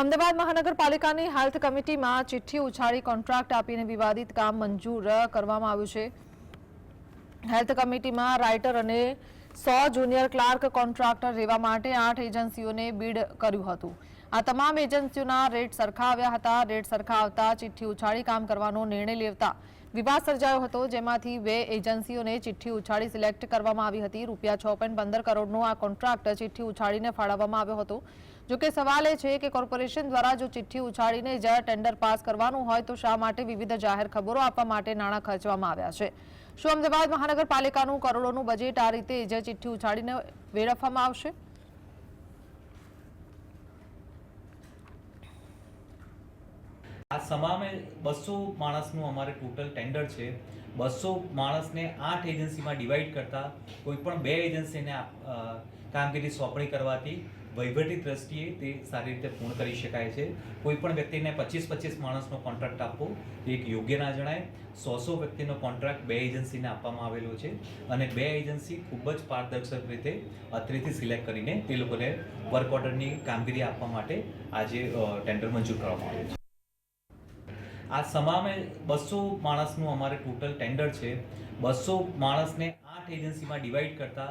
અમદાવાદ મહાનગરપાલિકાની હેલ્થ કમિટીમાં ચિઠ્ઠી ઉછાળી કોન્ટ્રાક્ટ આપીને વિવાદિત કામ મંજૂર કરવામાં આવ્યું છે. હેલ્થ કમિટીમાં રાઇટર અને સો જુનિયર ક્લાર્ક કોન્ટ્રાક્ટર રહેવા માટે આઠ એજન્સીઓને બીડ કર્યું હતું. આ તમામ એજન્સીઓના રેટ સરખા આવ્યા હતા. રેટ સરખા આવતા ચિઠ્ઠી ઉછાળી કામ કરવાનો નિર્ણય લેવતા વિવાદ સર્જાયો હતો, જેમાંથી બે એજન્સીઓને ચિઠ્ઠી ઉછાળી સિલેક્ટ કરવામાં આવી હતી. રૂપિયા છ પોઈન્ટ પંદર કરોડનો આ કોન્ટ્રાક્ટ ચિઠ્ઠી ઉછાળીને ફાળવવામાં આવ્યો હતો. જોકે સવાલ એ છે કે કોર્પોરેશન દ્વારા જો ચિઠ્ઠી ઉછાળીને જ ટેન્ડર પાસ કરવાનું હોય તો શા માટે વિવિધ જાહેર ખબરો આપવા માટે નાણાં ખર્ચવામાં આવ્યા છે? શું અમદાવાદ મહાનગરપાલિકાનું કરોડોનું બજેટ આ રીતે જ ચિઠ્ઠી ઉછાળીને વેડફવામાં આવશે? આ સમામે બસો માણસનું અમારે ટોટલ ટેન્ડર છે. બસો માણસને આઠ એજન્સીમાં ડિવાઈડ કરતા કોઈ પણ બે એજન્સીને કામગીરી સોંપણી કરવાથી વહીવટી દ્રષ્ટિએ તે સારી રીતે પૂર્ણ કરી શકાય છે. કોઈ પણ વ્યક્તિને પચીસ પચીસ માણસનો કોન્ટ્રાક્ટ આપવો, તે એક યોગ્ય ના જણાય. સો સો વ્યક્તિનો કોન્ટ્રાક્ટ બે એજન્સીને આપવામાં આવેલો છે અને બે એજન્સી ખૂબ જ પારદર્શક રીતે અત્રેથી સિલેક્ટ કરીને તે લોકોને વર્ક ઓર્ડરની કામગીરી આપવા માટે આજે ટેન્ડર મંજૂર કરવામાં આવ્યું છે. આ સમામે બસો માણસનું અમારે ટોટલ ટેન્ડર છે. બસો માણસને આઠ એજન્સીમાં ડિવાઈડ કરતા